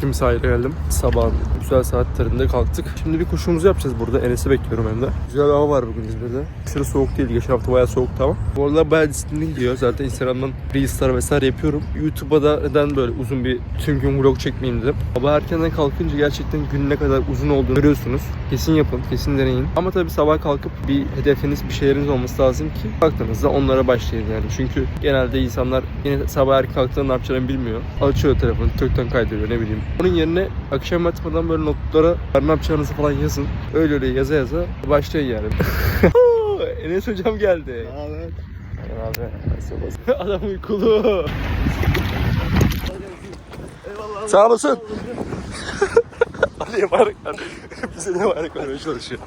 Şimdi sahile geldim. Sabahın güzel saatlerinde kalktık. Şimdi bir koşumuzu yapacağız burada. Enes'i bekliyorum hem de. Güzel hava var bugün İzmir'de. Aşırı soğuk değil. Geçen hafta bayağı soğuktu ama. Bu arada bayağı disiplin gidiyor. Zaten Instagram'dan Reels'lar vesaire yapıyorum. YouTube'a da neden böyle uzun bir tüm gün vlog çekmeyeyim dedim. Sabah erkenden kalkınca gerçekten gün ne kadar uzun olduğunu görüyorsunuz. Kesin yapın, kesin deneyin. Ama tabii sabah kalkıp bir hedefiniz, bir şeyleriniz olması lazım ki baktığınızda onlara başlayın yani. Çünkü genelde insanlar yine sabah erken kalktığında ne yapacağını bilmiyor. Açıyor telefonu, TikTok'tan kaydırıyor ne bileyim. Onun yerine akşam yatmadan böyle notlara ne yapacağınızı falan yazın. Öyle öyle yaza yaza başlayın yani. Enes hocam geldi. Evet. Abi, adam uykulu. Sağ olasın. Ali'ye var. Bize ne var vermeye çalışıyor.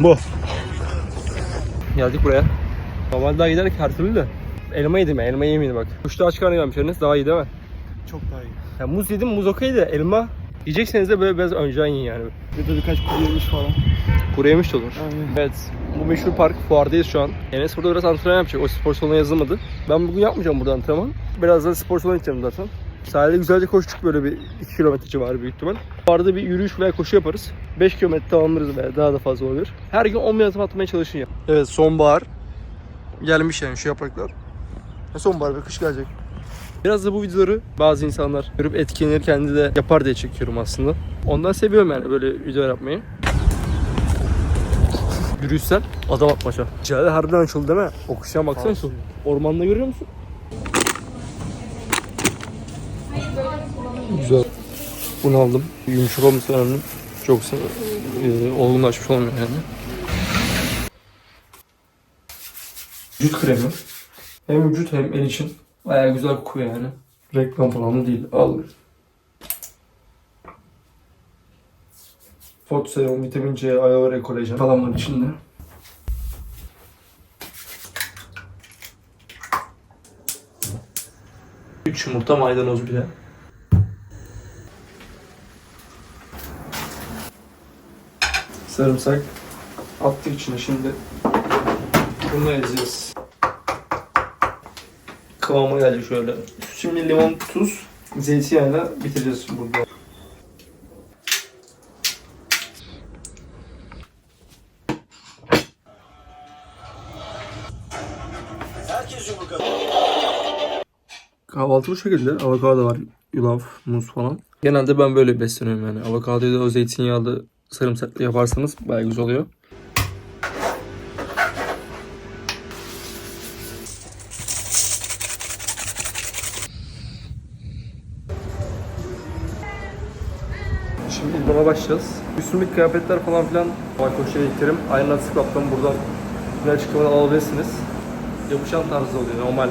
Bu. Geldik buraya. Normalde daha giderek her türlü de. Elma yedim, elma yemeyin bak. Kuşta aç karnı gelmiş Enes. Daha iyi değil mi? Çok daha iyi. Ya muz yedim, muz okey de elma yiyecekseniz de böyle biraz önceden yiyin yani. Bir de birkaç kuru yemiş falan. Kuru yemiş de olur. Aynen. Evet. Bu meşhur park fuardayız şu an. Enes burada biraz antrenman yapacak. O spor salonuna yazılmadı. Ben bugün yapmayacağım burada antrenman. Birazdan spor salonuna gideceğim zaten. Sahilde güzelce koştuk böyle bir 2 kilometre civarı büyük ihtimal. Fuarda bir yürüyüş veya koşu yaparız. 5 kilometre tamamlarız veya daha da fazla olabilir. Her gün 10 bin adım atmaya çalışın ya. Evet sonbahar. Gelmiş yani şu yapraklar. Sonbahar ve kış gelecek. Biraz da bu videoları bazı insanlar görüp etkilenir kendi de yapar diye çekiyorum aslında. Ondan seviyorum yani böyle videolar yapmayı. Yürüyüşsel adam atmaca. Cihade harbiden açıldı değil mi? O kuşağa baksana şu. Ormanda görüyor musun? Güzel. Bunu aldım. Yumuşak olması önemli. Çoksa e, olgunlaşmış olmuyor yani. Vücut kremi. Hem vücut hem el için. Baya güzel kokuyor yani. Reklam falan değil. Al. Fot serum, vitamin C, aloe vera, kolajen falan var içinde. Üç yumurta maydanoz bile. Sarımsak attık içine şimdi. Bunu ezeceğiz. Kıvamı geldi şöyle. Şimdi limon, tuz, zeytinyağıyla bitireceğiz burada. Kahvaltı bu şekilde. Avokado var, yulaf, muz falan. Genelde ben böyle besleniyorum yani. Avokadoyu da o zeytinyağlı sarımsaklı yaparsanız bayağı güzel oluyor. Şimdi idmana başlayacağız. Üstümdeki kıyafetler falan filan var koşuya gittirim. Aynen Scrap'tan buradan güzel çıkmadan alabilirsiniz. Yapışan tarzda oluyor. Normal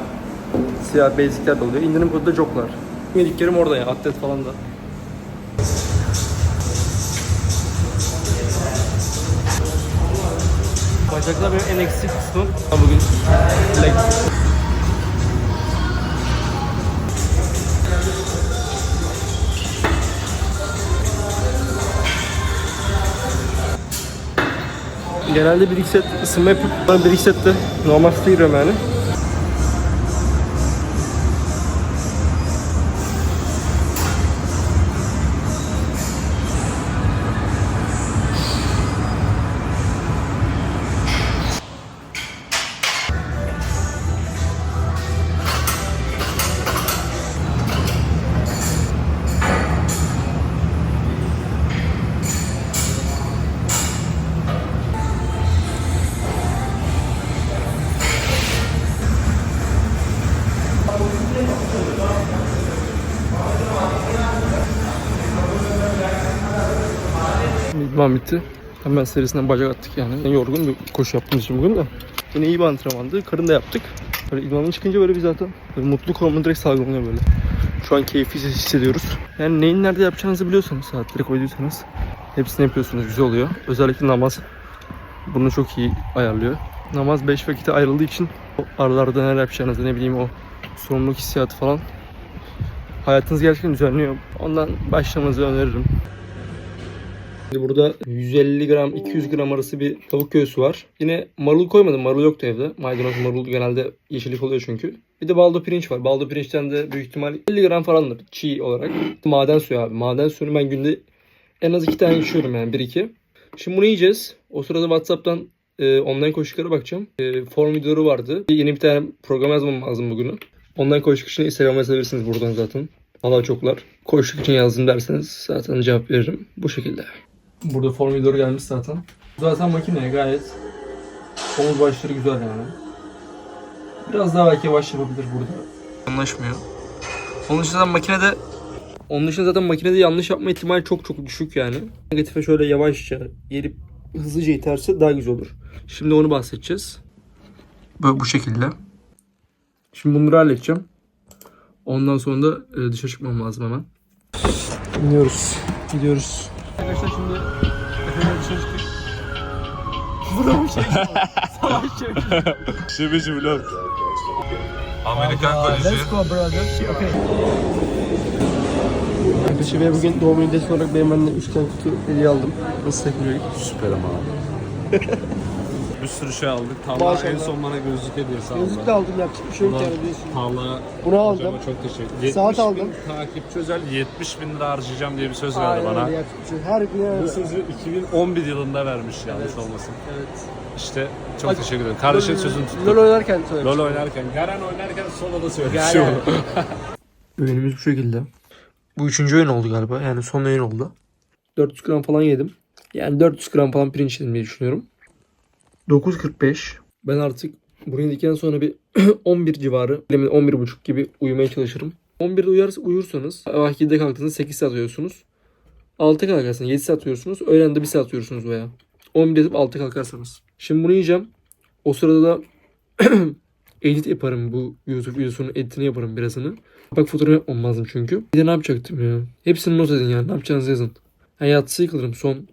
siyah basic'ler oluyor. İndirim kodu da joklar. Yediklerim orada ya. Atlet falan da. Bacaklar benim en eksik kısmım. Bugün leg Genelde bir iki set ısınma yapıp ben bir iki sette normal giriyorum yani. İdman bitti. Hemen serisinden bacak attık yani. Yorgun bir koşu yaptığımız için bugün de. Yine iyi bir antrenmandı. Karın da yaptık. Böyle idmandan çıkınca böyle bir zaten böyle mutluluk hormonu direkt salgılanıyor böyle. Şu an keyfi hissediyoruz. Yani neyin nerede yapacağınızı biliyorsanız saatleri koyduysanız hepsini yapıyorsunuz. Güzel oluyor. Özellikle namaz bunu çok iyi ayarlıyor. Namaz 5 vakite ayrıldığı için o aralarda neler yapacağınızı ne bileyim o sorumluluk hissiyatı falan hayatınız gerçekten düzenliyor. Ondan başlamanızı öneririm. Burada 150 gram 200 gram arası bir tavuk göğsü var. Yine marul koymadım. Marul yoktu evde. Maydanoz marul genelde yeşillik oluyor çünkü. Bir de baldo pirinç var. Baldo pirinçten de büyük ihtimal 50 gram falandır çiğ olarak. Maden suyu abi. Maden suyunu ben günde en az 2 tane içiyorum yani 1-2. Şimdi bunu yiyeceğiz. O sırada WhatsApp'tan e, online koşuklara bakacağım. E, form videoları vardı. Yeni bir tane program yazmam lazım bugünü. Online koşuk için Instagram'a yazabilirsiniz buradan zaten. Allah çoklar. Koşuk için yazdım derseniz zaten cevap veririm. Bu şekilde. Burada form videoları gelmiş zaten. Zaten makine gayet omuz başları güzel yani. Biraz daha belki yavaş yapabilir burada. Anlaşmıyor. Onun için zaten makinede onun dışında zaten makinede yanlış yapma ihtimali çok çok düşük yani. Negatife şöyle yavaşça gelip hızlıca iterse daha güzel olur. Şimdi onu bahsedeceğiz. Böyle bu şekilde. Şimdi bunları halledeceğim. Ondan sonra da e, dışarı çıkmam lazım hemen. Gidiyoruz. Gidiyoruz. Arkadaşlar şimdi efendim dışarı çıktık. Şibici vlog. Amerikan koleji. Let's go brother. Okay. Arkadaşlar ben bugün doğum günü hediyesi olarak benim anne 3 tane kutu hediye aldım. Nasıl tepkiyor? Süper ama abi. sürü şey aldık. Maşallah. en son bana gözlük hediyesi aldı. Gözlük de aldım yapacak bir şey yok Ulan, yani biliyorsun. Talha Bunu aldım. hocama çok teşekkür ederim. Saat 70 bin aldım. takipçi özel 70 bin lira harcayacağım diye bir söz verdi Aynen bana. öyle yapacak bir şey yok. Her gün Bu yani. sözü 2011 yılında vermiş yanlış olmasın. Evet. İşte çok Bak, teşekkür ederim. Kardeşin sözünü tuttu. LoL oynarken söylemiş. LoL oynarken, Garen oynarken soloda söylemiş Garen. Öğünümüz bu şekilde. Bu üçüncü öğün oldu galiba. Yani son öğün oldu. 400 gram falan yedim. Yani 400 gram falan pirinç yedim diye düşünüyorum. 9.45. Ben artık bunu yedikten sonra bir 11 civarı, 11.30 gibi uyumaya çalışırım. 11'de uyarsa, uyursanız, sabah 7'de kalktığınızda 8 saat uyuyorsunuz. 6 kalkarsanız 7 saat uyuyorsunuz. Öğlen de 1 saat uyursunuz veya. 11'de yatıp 6 kalkarsanız. Şimdi bunu yiyeceğim. O sırada da edit yaparım bu YouTube videosunun editini yaparım birazını. Bak fotoğraf yapmam lazım çünkü. Bir de ne yapacaktım ya? Hepsini not edin yani. Ne yapacağınızı yazın. Ha, yatsıyı kılırım son.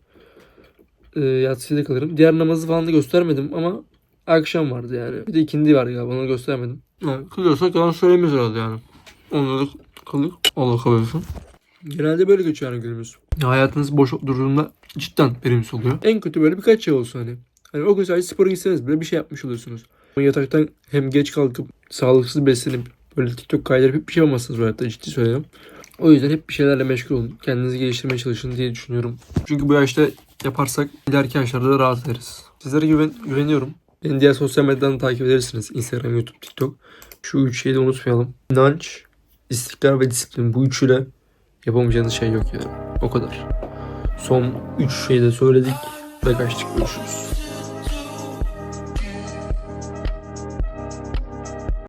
E, yatsıyı da kılırım. Diğer namazı falan da göstermedim ama akşam vardı yani. Bir de ikindi vardı galiba onu göstermedim. Ha, kılıyorsak yalan söylemeyiz herhalde yani. Onları kılıyor. Allah kabul etsin. Genelde böyle geçiyor yani günümüz. Ya hayatınız boş durduğunda cidden verimsiz oluyor. En kötü böyle birkaç şey olsun hani. Hani o gün sadece spora gitseniz bile bir şey yapmış oluyorsunuz. Yataktan hem geç kalkıp sağlıksız beslenip böyle TikTok kaydırıp hep bir şey yapamazsınız bu hayatta ciddi söylüyorum. O yüzden hep bir şeylerle meşgul olun. Kendinizi geliştirmeye çalışın diye düşünüyorum. Çünkü bu yaşta yaparsak ileriki yaşlarda da rahat ederiz. Sizlere güven, güveniyorum. Beni diğer sosyal medyadan takip edersiniz. Instagram, YouTube, TikTok. Şu üç şeyi de unutmayalım. İnanç, istikrar ve disiplin. Bu üçüyle yapamayacağınız şey yok yani. O kadar. Son üç şeyi de söyledik ve kaçtık. Görüşürüz.